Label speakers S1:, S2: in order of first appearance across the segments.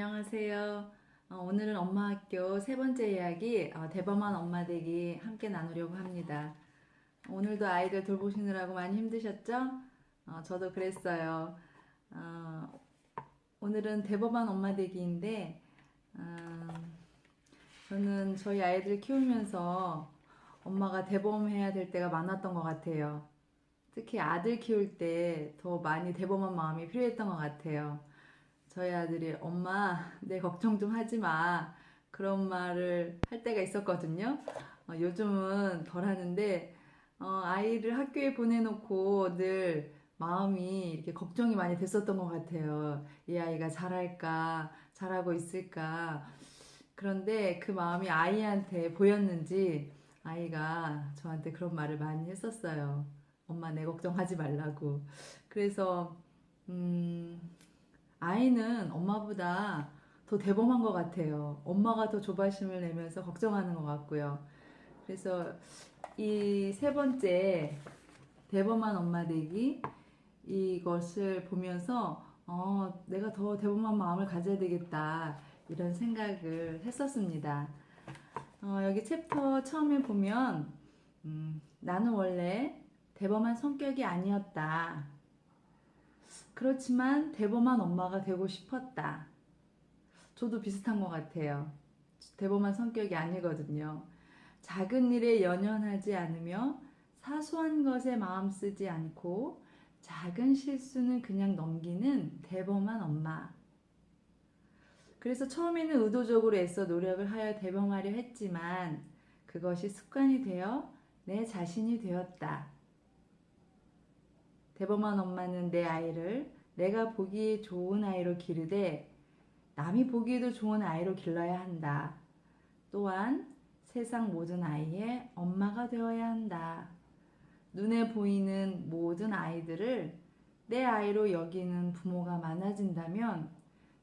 S1: 안녕하세요. 어, 오늘은 엄마 학교 세 번째 이야기 어, 대범한 엄마 되기 함께 나누려고 합니다. 오늘도 아이들 돌보시느라고 많이 힘드셨죠? 어, 저도 그랬어요. 어, 오늘은 대범한 엄마 되기인데 음, 저는 저희 아이들 키우면서 엄마가 대범해야 될 때가 많았던 것 같아요. 특히 아들 키울 때 더 많이 대범한 마음이 필요했던 것 같아요. 저희 아들이 엄마 내 걱정 좀 하지 마 그런 말을 할 때가 있었거든요. 어, 요즘은 덜 하는데 어, 아이를 학교에 보내놓고 늘 마음이 이렇게 걱정이 많이 됐었던 것 같아요. 이 아이가 잘할까 잘하고 있을까 그런데 그 마음이 아이한테 보였는지 아이가 저한테 그런 말을 많이 했었어요. 엄마 내 걱정하지 말라고. 그래서 음. 아이는 엄마보다 더 대범한 것 같아요. 엄마가 더 조바심을 내면서 걱정하는 것 같고요. 그래서 이 세 번째 대범한 엄마 되기 이것을 보면서 어, 내가 더 대범한 마음을 가져야 되겠다 이런 생각을 했었습니다. 어, 여기 챕터 처음에 보면 음, 나는 원래 대범한 성격이 아니었다. 그렇지만 대범한 엄마가 되고 싶었다. 저도 비슷한 것 같아요. 대범한 성격이 아니거든요. 작은 일에 연연하지 않으며 사소한 것에 마음 쓰지 않고 작은 실수는 그냥 넘기는 대범한 엄마. 그래서 처음에는 의도적으로 애써 노력을 하여 대범하려 했지만 그것이 습관이 되어 내 자신이 되었다. 대범한 엄마는 내 아이를 내가 보기에 좋은 아이로 기르되 남이 보기에도 좋은 아이로 길러야 한다. 또한 세상 모든 아이의 엄마가 되어야 한다. 눈에 보이는 모든 아이들을 내 아이로 여기는 부모가 많아진다면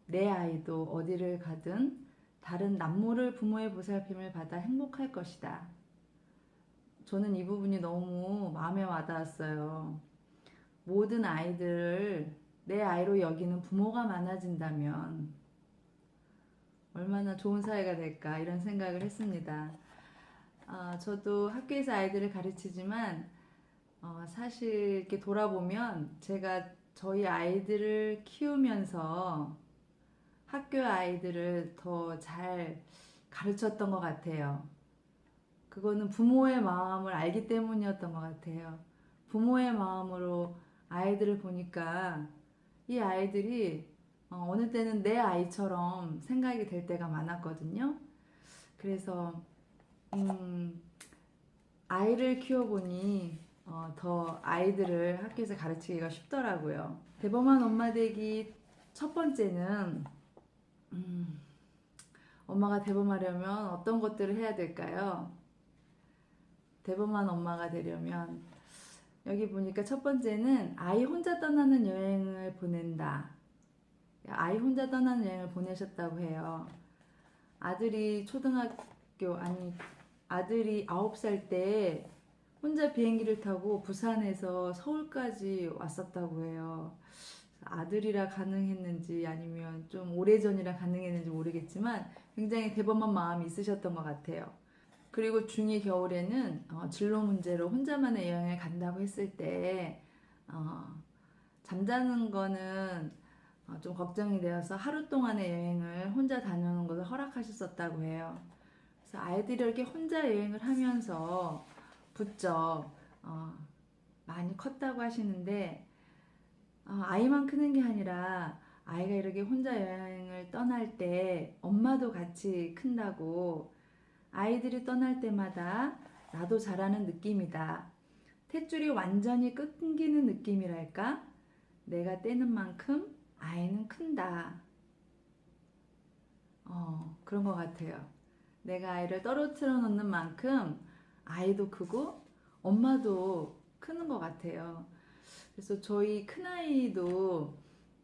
S1: 내 아이도 어디를 가든 다른 남모를 부모의 보살핌을 받아 행복할 것이다. 저는 이 부분이 너무 마음에 와닿았어요. 모든 아이들을 내 아이로 여기는 부모가 많아진다면 얼마나 좋은 사회가 될까 이런 생각을 했습니다. 아, 저도 학교에서 아이들을 가르치지만 어, 사실 이렇게 돌아보면 제가 저희 아이들을 키우면서 학교 아이들을 더 잘 가르쳤던 것 같아요. 그거는 부모의 마음을 알기 때문이었던 것 같아요. 부모의 마음으로 아이들을 보니까 이 아이들이 어, 어느 때는 내 아이처럼 생각이 될 때가 많았거든요. 그래서 음, 아이를 키워보니 어, 더 아이들을 학교에서 가르치기가 쉽더라고요. 대범한 엄마 되기 첫 번째는 음, 엄마가 대범하려면 어떤 것들을 해야 될까요? 대범한 엄마가 되려면 여기 보니까 첫 번째는 아이 혼자 떠나는 여행을 보낸다. 아이 혼자 떠나는 여행을 보내셨다고 해요. 아들이 초등학교, 아니, 아들이 9살 때 혼자 비행기를 타고 부산에서 서울까지 왔었다고 해요. 아들이라 가능했는지 아니면 좀 오래전이라 가능했는지 모르겠지만 굉장히 대범한 마음이 있으셨던 것 같아요. 그리고 중2 겨울에는 어, 진로 문제로 혼자만의 여행을 간다고 했을 때 어, 잠자는 거는 어, 좀 걱정이 되어서 하루 동안의 여행을 혼자 다녀오는 것을 허락하셨었다고 해요. 그래서 아이들이 이렇게 혼자 여행을 하면서 부쩍 어, 많이 컸다고 하시는데 어, 아이만 크는 게 아니라 아이가 이렇게 혼자 여행을 떠날 때 엄마도 같이 큰다고 아이들이 떠날 때마다 나도 자라는 느낌이다. 탯줄이 완전히 끊기는 느낌이랄까? 내가 떼는 만큼 아이는 큰다. 어, 그런 것 같아요. 내가 아이를 떨어뜨려 놓는 만큼 아이도 크고 엄마도 크는 것 같아요. 그래서 저희 큰아이도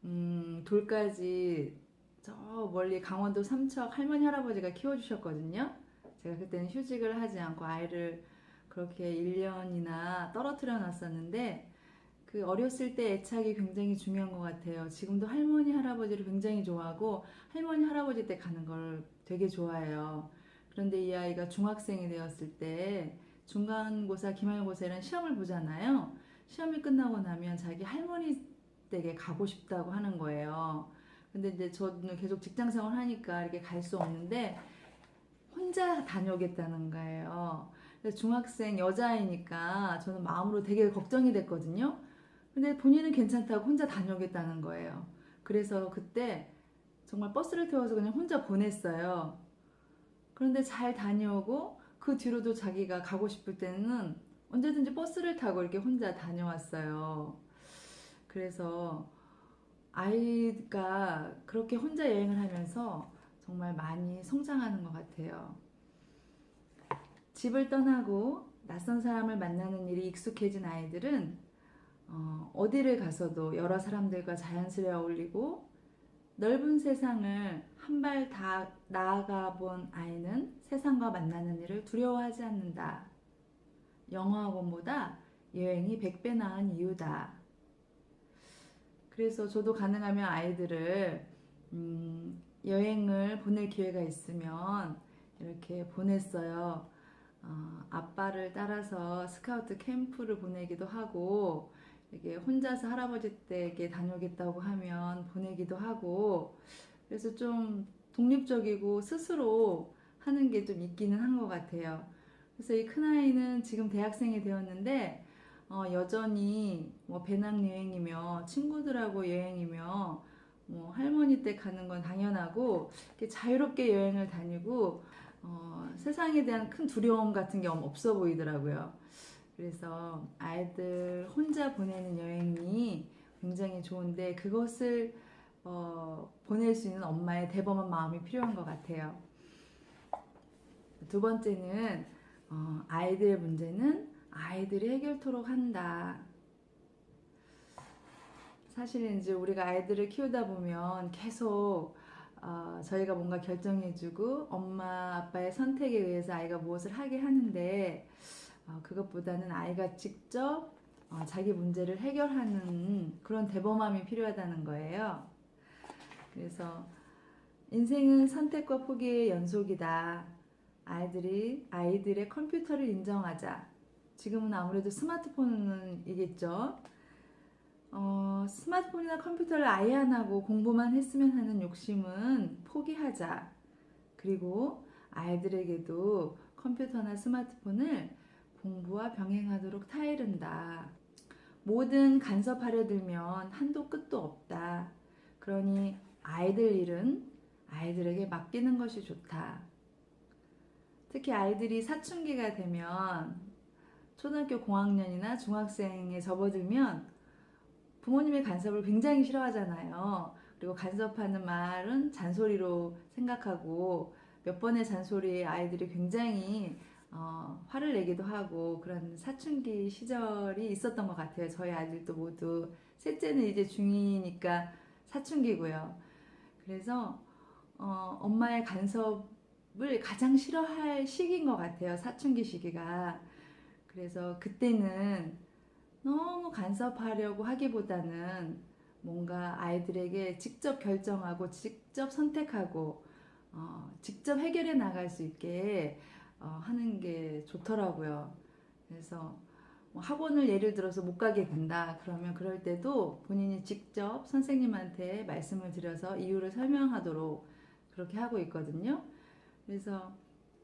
S1: 음, 돌까지 저 멀리 강원도 삼척 할머니 할아버지가 키워주셨거든요. 제가 그때는 휴직을 하지 않고 아이를 그렇게 1년이나 떨어뜨려 놨었는데 그 어렸을 때 애착이 굉장히 중요한 것 같아요. 지금도 할머니, 할아버지를 굉장히 좋아하고 할머니, 할아버지 때 가는 걸 되게 좋아해요. 그런데 이 아이가 중학생이 되었을 때 중간고사, 기말고사라는 시험을 보잖아요. 시험이 끝나고 나면 자기 할머니 댁에 가고 싶다고 하는 거예요. 근데 이제 저는 계속 직장 생활 하니까 이렇게 갈 수 없는데 혼자 다녀오겠다는 거예요. 중학생 여자아이니까 저는 마음으로 되게 걱정이 됐거든요. 근데 본인은 괜찮다고 혼자 다녀오겠다는 거예요. 그래서 그때 정말 버스를 태워서 그냥 혼자 보냈어요. 그런데 잘 다녀오고 그 뒤로도 자기가 가고 싶을 때는 언제든지 버스를 타고 이렇게 혼자 다녀왔어요. 그래서 아이가 그렇게 혼자 여행을 하면서 정말 많이 성장하는 것 같아요. 집을 떠나고 낯선 사람을 만나는 일이 익숙해진 아이들은 어, 어디를 가서도 여러 사람들과 자연스레 어울리고 넓은 세상을 한 발 다 나아가 본 아이는 세상과 만나는 일을 두려워하지 않는다. 영어학원보다 여행이 100배 나은 이유다. 그래서 저도 가능하면 아이들을 음, 여행을 보낼 기회가 있으면 이렇게 보냈어요. 어, 아빠를 따라서 스카우트 캠프를 보내기도 하고 이게 혼자서 할아버지 댁에 다녀오겠다고 하면 보내기도 하고 그래서 좀 독립적이고 스스로 하는 게 좀 있기는 한 것 같아요. 그래서 이 큰아이는 지금 대학생이 되었는데 어, 여전히 뭐 배낭여행이며 친구들하고 여행이며 뭐 할머니 댁 가는 건 당연하고 자유롭게 여행을 다니고 어, 세상에 대한 큰 두려움 같은 게 없어 보이더라고요. 그래서 아이들 혼자 보내는 여행이 굉장히 좋은데 그것을 어, 보낼 수 있는 엄마의 대범한 마음이 필요한 것 같아요. 두 번째는 어, 아이들의 문제는 아이들이 해결토록 한다. 사실은 이제 우리가 아이들을 키우다 보면 계속 어, 저희가 뭔가 결정해주고 엄마 아빠의 선택에 의해서 아이가 무엇을 하게 하는데 어, 그것보다는 아이가 직접 어, 자기 문제를 해결하는 그런 대범함이 필요하다는 거예요. 그래서 인생은 선택과 포기의 연속이다. 아이들이 아이들의 컴퓨터를 인정하자. 지금은 아무래도 스마트폰이겠죠. 어, 스마트폰이나 컴퓨터를 아예 안 하고 공부만 했으면 하는 욕심은 포기하자. 그리고 아이들에게도 컴퓨터나 스마트폰을 공부와 병행하도록 타이른다. 모든 간섭하려 들면 한도 끝도 없다. 그러니 아이들 일은 아이들에게 맡기는 것이 좋다. 특히 아이들이 사춘기가 되면 초등학교 고학년이나 중학생에 접어들면 부모님의 간섭을 굉장히 싫어하잖아요. 그리고 간섭하는 말은 잔소리로 생각하고 몇 번의 잔소리에 아이들이 굉장히 어, 화를 내기도 하고 그런 사춘기 시절이 있었던 것 같아요. 저희 아들도 모두 셋째는 이제 중2니까 사춘기고요. 그래서 어, 엄마의 간섭을 가장 싫어할 시기인 것 같아요. 사춘기 시기가. 그래서 그때는 너무 간섭하려고 하기보다는 뭔가 아이들에게 직접 결정하고 직접 선택하고 어, 직접 해결해 나갈 수 있게 어, 하는 게 좋더라고요. 그래서 뭐 학원을 예를 들어서 못 가게 된다. 그러면 그럴 때도 본인이 직접 선생님한테 말씀을 드려서 이유를 설명하도록 그렇게 하고 있거든요. 그래서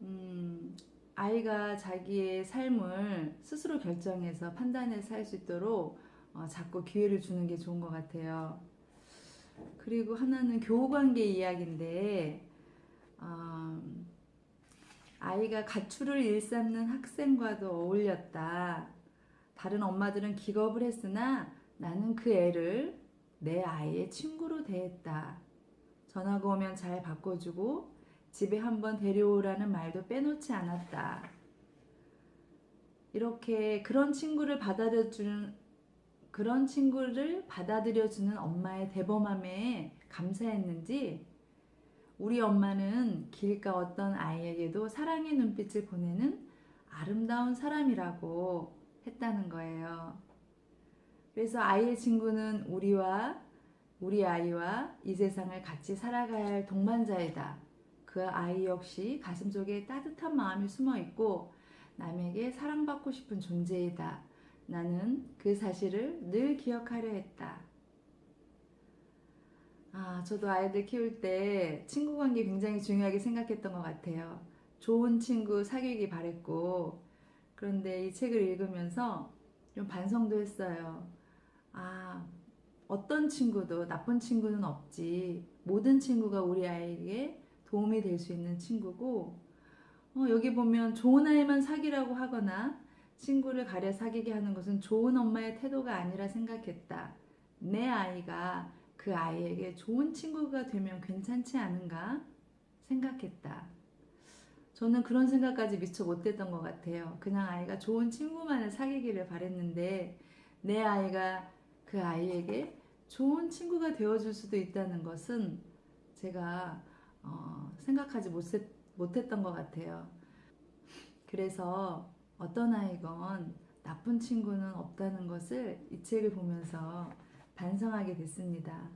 S1: 음, 아이가 자기의 삶을 스스로 결정해서 판단해서 살 수 있도록 어, 자꾸 기회를 주는 게 좋은 것 같아요. 그리고 하나는 교우관계 이야기인데 어, 아이가 가출을 일삼는 학생과도 어울렸다. 다른 엄마들은 기겁을 했으나 나는 그 애를 내 아이의 친구로 대했다. 전화가 오면 잘 바꿔주고 집에 한번 데려오라는 말도 빼놓지 않았다. 이렇게 그런 친구를 받아들여주는 그런 친구를 받아들여주는 엄마의 대범함에 감사했는지 우리 엄마는 길가 어떤 아이에게도 사랑의 눈빛을 보내는 아름다운 사람이라고 했다는 거예요. 그래서 아이의 친구는 우리와 우리 아이와 이 세상을 같이 살아가야 할 동반자이다. 그 아이 역시 가슴 속에 따뜻한 마음이 숨어 있고 남에게 사랑받고 싶은 존재이다. 나는 그 사실을 늘 기억하려 했다. 아, 저도 아이들 키울 때 친구 관계 굉장히 중요하게 생각했던 것 같아요. 좋은 친구 사귀기 바랬고, 그런데 이 책을 읽으면서 좀 반성도 했어요. 아, 어떤 친구도 나쁜 친구는 없지. 모든 친구가 우리 아이에게 도움이 될 수 있는 친구고, 어, 여기 보면 좋은 아이만 사귀라고 하거나 친구를 가려 사귀게 하는 것은 좋은 엄마의 태도가 아니라 생각했다. 내 아이가 그 아이에게 좋은 친구가 되면 괜찮지 않은가 생각했다. 저는 그런 생각까지 미처 못했던 것 같아요. 그냥 아이가 좋은 친구만을 사귀기를 바랬는데 내 아이가 그 아이에게 좋은 친구가 되어줄 수도 있다는 것은 제가 어, 생각하지 못했, 못했던 것 같아요. 그래서 어떤 아이건 나쁜 친구는 없다는 것을 이 책을 보면서 반성하게 됐습니다.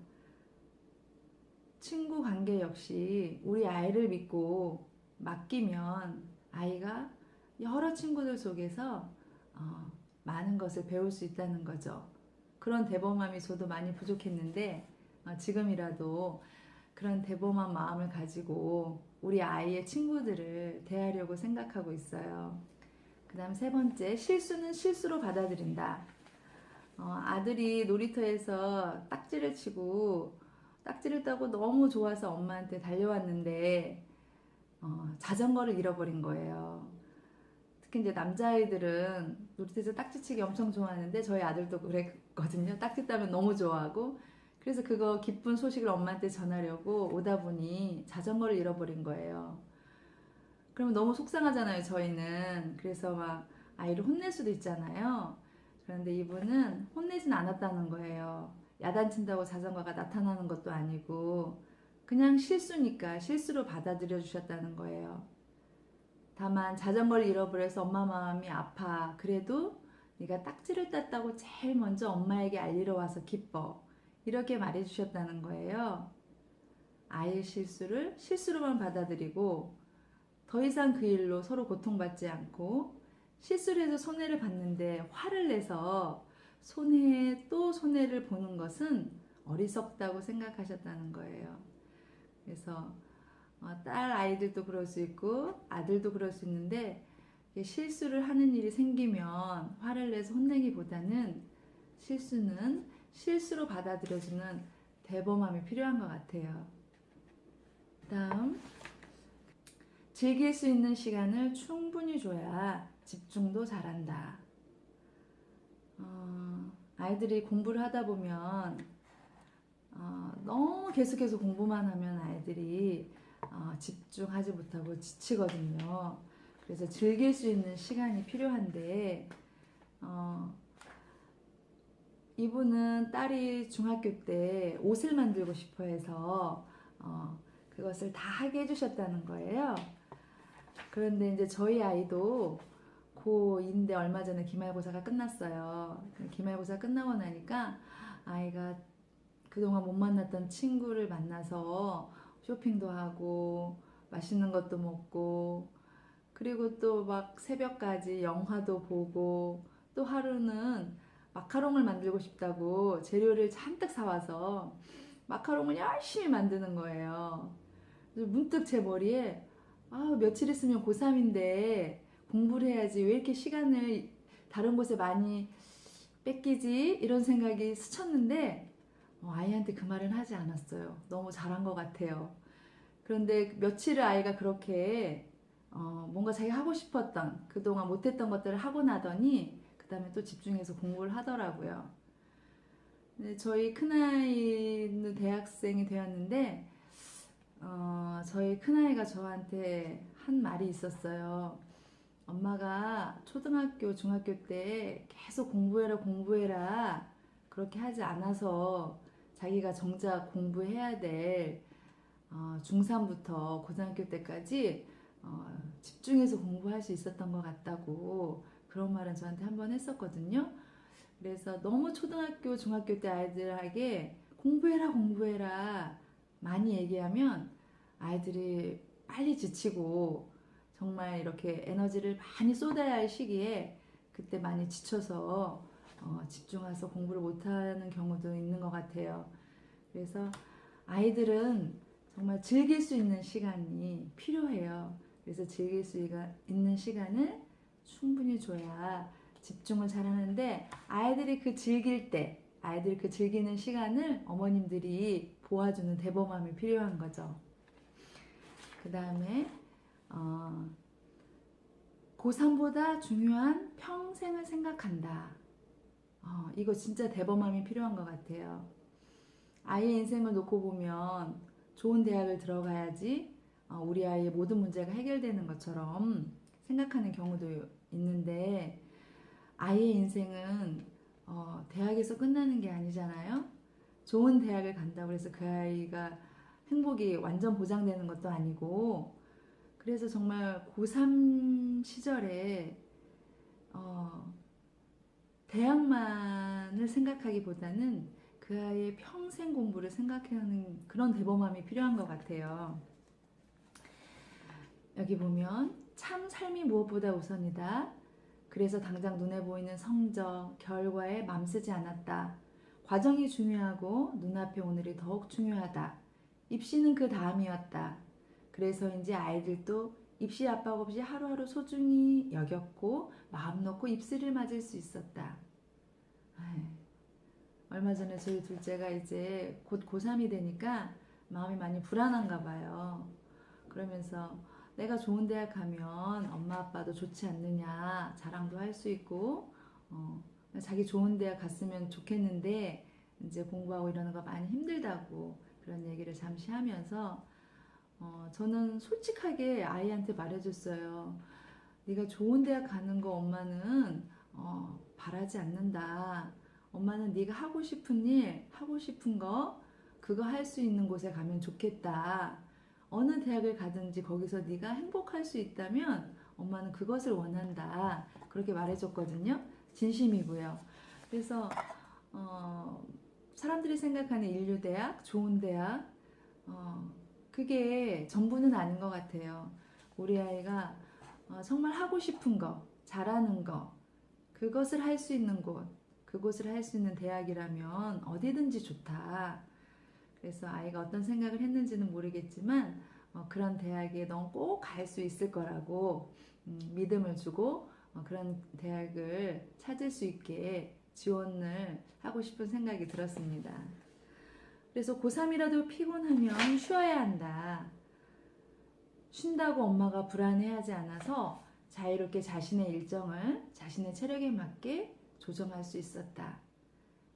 S1: 친구 관계 역시 우리 아이를 믿고 맡기면 아이가 여러 친구들 속에서 어, 많은 것을 배울 수 있다는 거죠. 그런 대범함이 저도 많이 부족했는데 어, 지금이라도 그런 대범한 마음을 가지고 우리 아이의 친구들을 대하려고 생각하고 있어요. 그 다음 세 번째, 실수는 실수로 받아들인다. 어, 아들이 놀이터에서 딱지를 치고 딱지를 따고 너무 좋아서 엄마한테 달려왔는데 어, 자전거를 잃어버린 거예요. 특히 이제 남자아이들은 놀이터에서 딱지치기 엄청 좋아하는데 저희 아들도 그랬거든요. 딱지 따면 너무 좋아하고 그래서 그거 기쁜 소식을 엄마한테 전하려고 오다 보니 자전거를 잃어버린 거예요. 그러면 너무 속상하잖아요, 저희는. 그래서 막 아이를 혼낼 수도 있잖아요. 그런데 이분은 혼내진 않았다는 거예요. 야단친다고 자전거가 나타나는 것도 아니고 그냥 실수니까 실수로 받아들여 주셨다는 거예요. 다만 자전거를 잃어버려서 엄마 마음이 아파. 그래도 네가 딱지를 땄다고 제일 먼저 엄마에게 알리러 와서 기뻐. 이렇게 말해 주셨다는 거예요. 아이의 실수를 실수로만 받아들이고 더 이상 그 일로 서로 고통받지 않고 실수를 해서 손해를 봤는데 화를 내서 손해에 또 손해를 보는 것은 어리석다고 생각하셨다는 거예요. 그래서 어, 딸 아이들도 그럴 수 있고 아들도 그럴 수 있는데 실수를 하는 일이 생기면 화를 내서 혼내기보다는 실수는 실수로 받아들여주는 대범함이 필요한 것 같아요. 다음 즐길 수 있는 시간을 충분히 줘야 집중도 잘한다. 어, 아이들이 공부를 하다 보면 어, 너무 계속해서 공부만 하면 아이들이 어, 집중하지 못하고 지치거든요. 그래서 즐길 수 있는 시간이 필요한데 어, 이분은 딸이 중학교 때 옷을 만들고 싶어 해서 어, 그것을 다 하게 해주셨다는 거예요. 그런데 이제 저희 아이도 고2인데 얼마 전에 기말고사가 끝났어요. 기말고사 끝나고 나니까 아이가 그동안 못 만났던 친구를 만나서 쇼핑도 하고 맛있는 것도 먹고 그리고 또 막 새벽까지 영화도 보고 또 하루는 마카롱을 만들고 싶다고 재료를 잔뜩 사와서 마카롱을 열심히 만드는 거예요. 문득 제 머리에 아, 며칠 있으면 고3인데 공부를 해야지 왜 이렇게 시간을 다른 곳에 많이 뺏기지 이런 생각이 스쳤는데 어, 아이한테 그 말은 하지 않았어요. 너무 잘한 것 같아요. 그런데 며칠을 아이가 그렇게 어, 뭔가 자기가 하고 싶었던 그동안 못했던 것들을 하고 나더니 그 다음에 또 집중해서 공부를 하더라고요. 근데 저희 큰아이는 대학생이 되었는데 어, 저희 큰아이가 저한테 한 말이 있었어요. 엄마가 초등학교, 중학교 때 계속 공부해라, 공부해라. 그렇게 하지 않아서 자기가 정작 공부해야 될 어, 중3부터 고등학교 때까지 어, 집중해서 공부할 수 있었던 것 같다고 그런 말은 저한테 한 번 했었거든요. 그래서 너무 초등학교, 중학교 때 아이들에게 공부해라, 공부해라 많이 얘기하면 아이들이 빨리 지치고 정말 이렇게 에너지를 많이 쏟아야 할 시기에 그때 많이 지쳐서 어, 집중해서 공부를 못하는 경우도 있는 것 같아요. 그래서 아이들은 정말 즐길 수 있는 시간이 필요해요. 그래서 즐길 수 있는 시간을 충분히 줘야 집중을 잘하는데 아이들이 그 즐길 때, 아이들이 그 즐기는 시간을 어머님들이 도와주는 대범함이 필요한 거죠. 그 다음에 어, 고3보다 중요한 평생을 생각한다. 어, 이거 진짜 대범함이 필요한 것 같아요. 아이의 인생을 놓고 보면 좋은 대학을 들어가야지 어, 우리 아이의 모든 문제가 해결되는 것처럼 생각하는 경우도 있는데 아이의 인생은 어, 대학에서 끝나는 게 아니잖아요. 좋은 대학을 간다고 해서 그 아이가 행복이 완전 보장되는 것도 아니고 그래서 정말 고3 시절에 어, 대학만을 생각하기보다는 그 아이의 평생 공부를 생각하는 그런 대범함이 필요한 것 같아요. 여기 보면 참 삶이 무엇보다 우선이다. 그래서 당장 눈에 보이는 성적, 결과에 맘쓰지 않았다. 과정이 중요하고 눈앞에 오늘이 더욱 중요하다. 입시는 그 다음이었다. 그래서인지 아이들도 입시 압박 없이 하루하루 소중히 여겼고 마음 놓고 입술을 맞을 수 있었다. 얼마 전에 저희 둘째가 이제 곧 고3이 되니까 마음이 많이 불안한가 봐요. 그러면서 내가 좋은 대학 가면 엄마 아빠도 좋지 않느냐 자랑도 할 수 있고 어, 자기 좋은 대학 갔으면 좋겠는데 이제 공부하고 이러는 거 많이 힘들다고 그런 얘기를 잠시 하면서 어, 저는 솔직하게 아이한테 말해줬어요. 네가 좋은 대학 가는 거 엄마는 어, 바라지 않는다. 엄마는 네가 하고 싶은 일, 하고 싶은 거 그거 할 수 있는 곳에 가면 좋겠다. 어느 대학을 가든지 거기서 네가 행복할 수 있다면 엄마는 그것을 원한다. 그렇게 말해줬거든요. 진심이고요. 그래서 어, 사람들이 생각하는 인류 대학, 좋은 대학, 어, 그게 전부는 아닌 것 같아요. 우리 아이가 어, 정말 하고 싶은 거, 잘하는 거, 그것을 할 수 있는 곳, 그곳을 할 수 있는 대학이라면 어디든지 좋다. 그래서 아이가 어떤 생각을 했는지는 모르겠지만 어, 그런 대학에 넌 꼭 갈 수 있을 거라고 음, 믿음을 주고 어, 그런 대학을 찾을 수 있게 지원을 하고 싶은 생각이 들었습니다. 그래서 고3이라도 피곤하면 쉬어야 한다. 쉰다고 엄마가 불안해하지 않아서 자유롭게 자신의 일정을 자신의 체력에 맞게 조정할 수 있었다.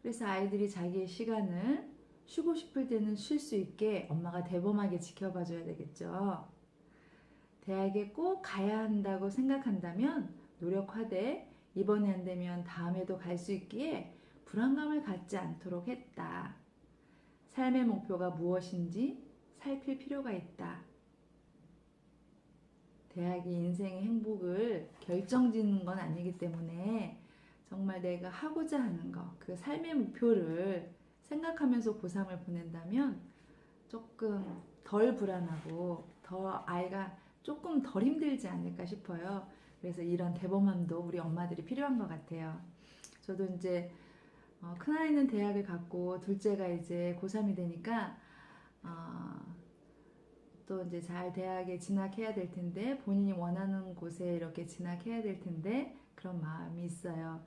S1: 그래서 아이들이 자기의 시간을 쉬고 싶을 때는 쉴 수 있게 엄마가 대범하게 지켜봐 줘야 되겠죠. 대학에 꼭 가야 한다고 생각한다면 노력하되 이번에 안 되면 다음에도 갈 수 있기에 불안감을 갖지 않도록 했다. 삶의 목표가 무엇인지 살필 필요가 있다. 대학이 인생의 행복을 결정짓는 건 아니기 때문에 정말 내가 하고자 하는 거, 그 삶의 목표를 생각하면서 고3을 보낸다면 조금 덜 불안하고 더 아이가 조금 덜 힘들지 않을까 싶어요. 그래서 이런 대범함도 우리 엄마들이 필요한 것 같아요. 저도 이제 어, 큰아이는 대학을 갔고 둘째가 이제 고3이 되니까 어, 또 이제 잘 대학에 진학해야 될 텐데 본인이 원하는 곳에 이렇게 진학해야 될 텐데 그런 마음이 있어요.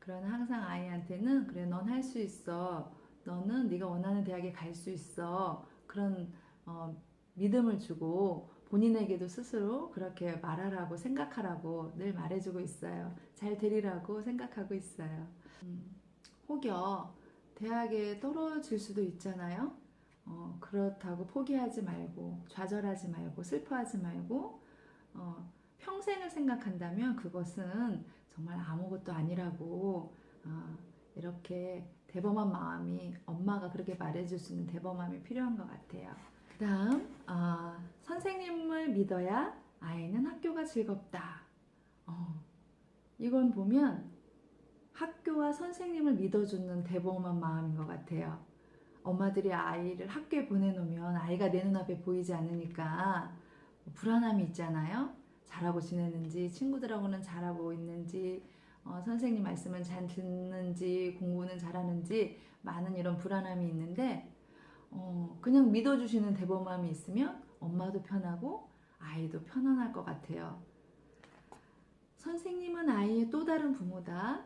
S1: 그러나 항상 아이한테는 그래 넌 할 수 있어. 너는 네가 원하는 대학에 갈 수 있어. 그런 어, 믿음을 주고 본인에게도 스스로 그렇게 말하라고 생각하라고 늘 말해주고 있어요. 잘 되리라고 생각하고 있어요. 음, 혹여 대학에 떨어질 수도 있잖아요. 어, 그렇다고 포기하지 말고 좌절하지 말고 슬퍼하지 말고 어, 평생을 생각한다면 그것은 정말 아무것도 아니라고 어, 이렇게 대범한 마음이 엄마가 그렇게 말해줄 수 있는 대범함이 필요한 것 같아요. 그 다음 어, 선생님을 믿어야 아이는 학교가 즐겁다. 어, 이건 보면 학교와 선생님을 믿어주는 대범한 마음인 것 같아요. 엄마들이 아이를 학교에 보내놓으면 아이가 내 눈앞에 보이지 않으니까 불안함이 있잖아요. 잘하고 지내는지, 친구들하고는 잘하고 있는지, 어, 선생님 말씀은 잘 듣는지, 공부는 잘하는지, 많은 이런 불안함이 있는데, 어, 그냥 믿어주시는 대범함이 있으면 엄마도 편하고 아이도 편안할 것 같아요. 선생님은 아이의 또 다른 부모다.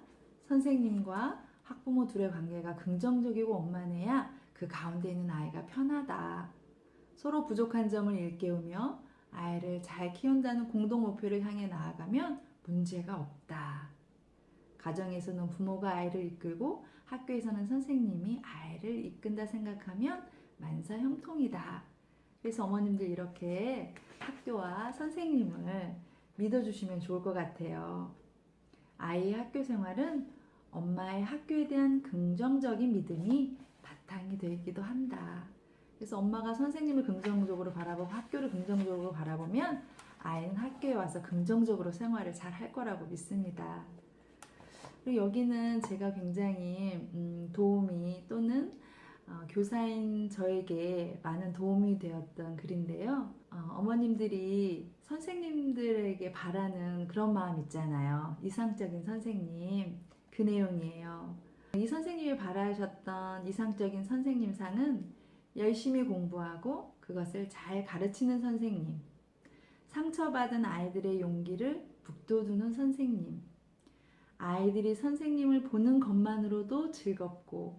S1: 선생님과 학부모 둘의 관계가 긍정적이고 원만해야 그 가운데 있는 아이가 편하다. 서로 부족한 점을 일깨우며 아이를 잘 키운다는 공동 목표를 향해 나아가면 문제가 없다. 가정에서는 부모가 아이를 이끌고 학교에서는 선생님이 아이를 이끈다 생각하면 만사형통이다. 그래서 어머님들 이렇게 학교와 선생님을 믿어주시면 좋을 것 같아요. 아이의 학교 생활은 엄마의 학교에 대한 긍정적인 믿음이 바탕이 되기도 한다. 그래서 엄마가 선생님을 긍정적으로 바라보고 학교를 긍정적으로 바라보면 아이는 학교에 와서 긍정적으로 생활을 잘 할 거라고 믿습니다. 그리고 여기는 제가 굉장히 음, 도움이 또는 어, 교사인 저에게 많은 도움이 되었던 글인데요. 어, 머님들이 선생님들에게 바라는 그런 마음 있잖아요. 이상적인 선생님. 그 내용이에요. 이 선생님이 바라셨던 이상적인 선생님상은 열심히 공부하고 그것을 잘 가르치는 선생님. 상처받은 아이들의 용기를 북돋우는 선생님. 아이들이 선생님을 보는 것만으로도 즐겁고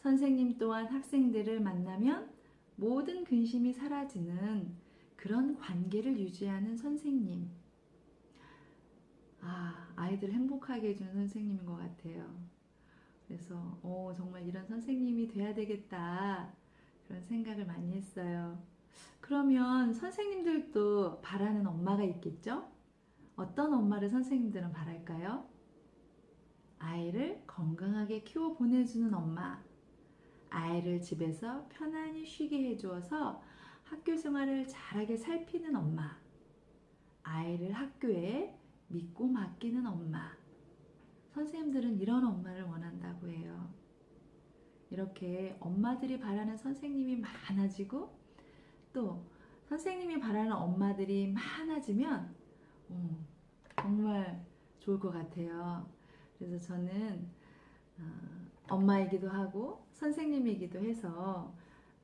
S1: 선생님 또한 학생들을 만나면 모든 근심이 사라지는 그런 관계를 유지하는 선생님. 아, 아이들을 행복하게 해주는 선생님인 것 같아요. 그래서, 어, 정말 이런 선생님이 돼야 되겠다. 그런 생각을 많이 했어요. 그러면 선생님들도 바라는 엄마가 있겠죠? 어떤 엄마를 선생님들은 바랄까요? 아이를 건강하게 키워 보내주는 엄마. 아이를 집에서 편안히 쉬게 해주어서 학교 생활을 잘하게 살피는 엄마. 아이를 학교에 믿고 맡기는 엄마. 선생님들은 이런 엄마를 원한다고 해요. 이렇게 엄마들이 바라는 선생님이 많아지고 또 선생님이 바라는 엄마들이 많아지면 음, 정말 좋을 것 같아요. 그래서 저는 어, 엄마이기도 하고 선생님이기도 해서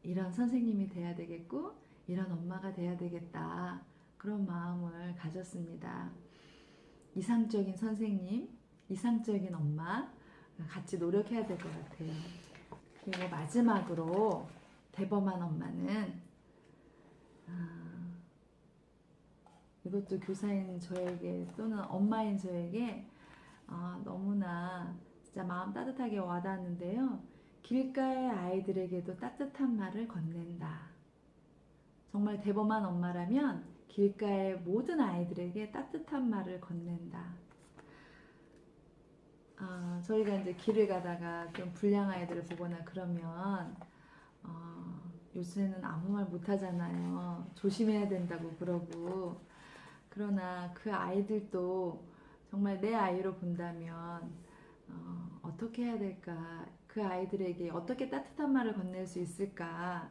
S1: 이런 선생님이 돼야 되겠고 이런 엄마가 돼야 되겠다 그런 마음을 가졌습니다. 이상적인 선생님, 이상적인 엄마 같이 노력해야 될 것 같아요. 그리고 마지막으로 대범한 엄마는 아, 이것도 교사인 저에게 또는 엄마인 저에게 아, 너무나 진짜 마음 따뜻하게 와닿는데요. 길가의 아이들에게도 따뜻한 말을 건넨다. 정말 대범한 엄마라면 길가의 모든 아이들에게 따뜻한 말을 건넨다. 아, 저희가 이제 길을 가다가 좀 불량 아이들을 보거나 그러면 어, 요새는 아무 말 못하잖아요. 조심해야 된다고 그러고 그러나 그 아이들도 정말 내 아이로 본다면 어, 어떻게 해야 될까? 그 아이들에게 어떻게 따뜻한 말을 건넬 수 있을까?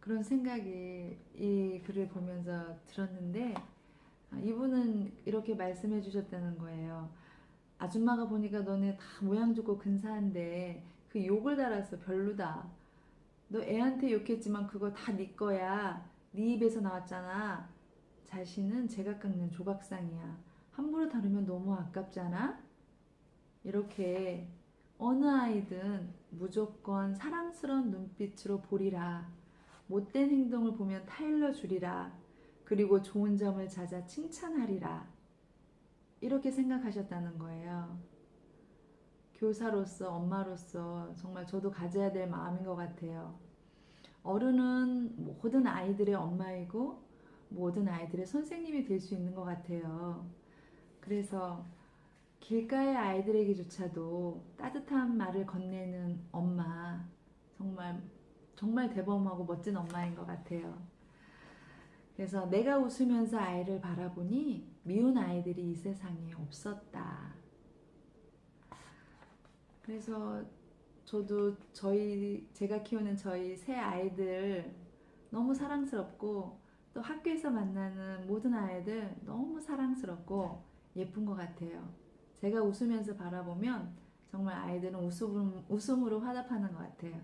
S1: 그런 생각이 이 글을 보면서 들었는데 아, 이분은 이렇게 말씀해 주셨다는 거예요. 아줌마가 보니까 너네 다 모양 좋고 근사한데 그 욕을 달았어 별로다. 너 애한테 욕했지만 그거 다 네 거야. 네 입에서 나왔잖아. 자신은 제각 깎는 조각상이야. 함부로 다루면 너무 아깝잖아. 이렇게 어느 아이든 무조건 사랑스러운 눈빛으로 보리라. 못된 행동을 보면 타일러 주리라. 그리고 좋은 점을 찾아 칭찬하리라. 이렇게 생각하셨다는 거예요. 교사로서, 엄마로서 정말 저도 가져야 될 마음인 것 같아요. 어른은 모든 아이들의 엄마이고 모든 아이들의 선생님이 될 수 있는 것 같아요. 그래서 길가의 아이들에게조차도 따뜻한 말을 건네는 엄마 정말 정말 대범하고 멋진 엄마인 것 같아요. 그래서 내가 웃으면서 아이를 바라보니 미운 아이들이 이 세상에 없었다. 그래서 저도 저희 제가 키우는 저희 새 아이들 너무 사랑스럽고 또 학교에서 만나는 모든 아이들 너무 사랑스럽고 예쁜 것 같아요. 제가 웃으면서 바라보면 정말 아이들은 웃음, 웃음으로 화답하는 것 같아요.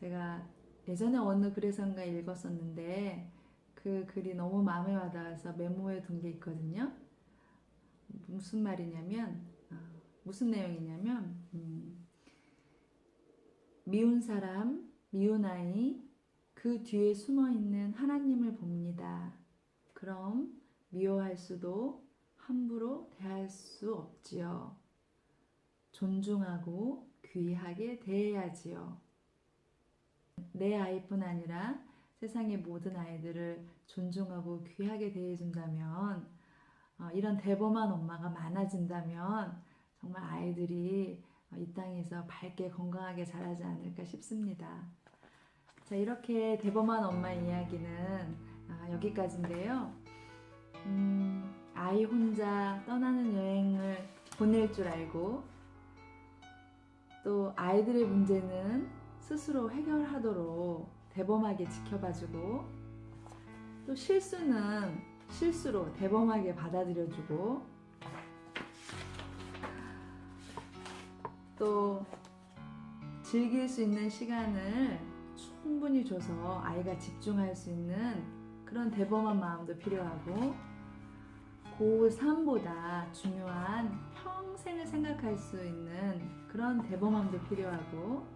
S1: 제가 예전에 어느 글에선가 읽었었는데 그 글이 너무 마음에 와닿아서 메모해 둔 게 있거든요. 무슨 말이냐면 아, 무슨 내용이냐면 음, 미운 사람, 미운 아이 그 뒤에 숨어 있는 하나님을 봅니다. 그럼 미워할 수도 함부로 대할 수 없지요. 존중하고 귀하게 대해야지요. 내 아이뿐 아니라 세상의 모든 아이들을 존중하고 귀하게 대해준다면, 어, 이런 대범한 엄마가 많아진다면, 정말 아이들이 어, 이 땅에서 밝게 건강하게 자라지 않을까 싶습니다. 자, 이렇게 대범한 엄마 이야기는 아, 여기까지인데요. 음, 아이 혼자 떠나는 여행을 보낼 줄 알고, 또 아이들의 문제는 스스로 해결하도록 대범하게 지켜봐주고 또 실수는 실수로 대범하게 받아들여주고 또 즐길 수 있는 시간을 충분히 줘서 아이가 집중할 수 있는 그런 대범한 마음도 필요하고 고3보다 중요한 평생을 생각할 수 있는 그런 대범함도 필요하고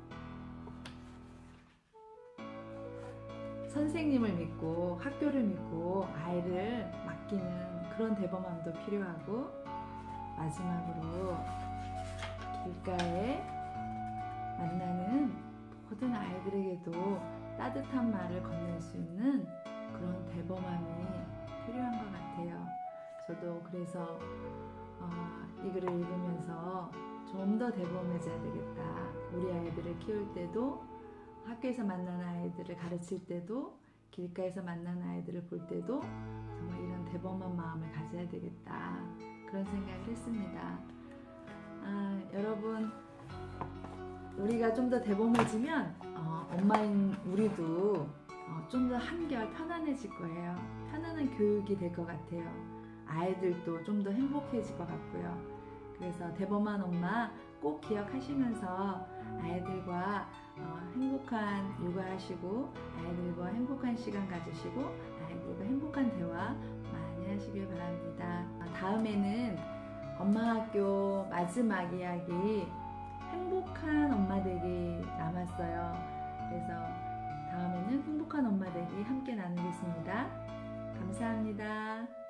S1: 선생님을 믿고 학교를 믿고 아이를 맡기는 그런 대범함도 필요하고 마지막으로 길가에 만나는 모든 아이들에게도 따뜻한 말을 건넬 수 있는 그런 대범함이 필요한 것 같아요. 저도 그래서 어, 이 글을 읽으면서 좀 더 대범해져야 되겠다. 우리 아이들을 키울 때도 학교에서 만나는 아이들을 가르칠 때도 길가에서 만나는 아이들을 볼 때도 정말 이런 대범한 마음을 가져야 되겠다. 그런 생각을 했습니다. 아, 여러분 우리가 좀 더 대범해지면 어, 엄마인 우리도 어, 좀 더 한결 편안해질 거예요. 편안한 교육이 될 것 같아요. 아이들도 좀 더 행복해질 것 같고요. 그래서 대범한 엄마 꼭 기억하시면서 아이들과 어, 행복한 육아하시고 아이들과 행복한 시간 가지시고 아이들과 행복한 대화 많이 하시길 바랍니다. 어, 다음에는 엄마 학교 마지막 이야기 행복한 엄마 되기 남았어요. 그래서 다음에는 행복한 엄마 되기 함께 나누겠습니다. 감사합니다.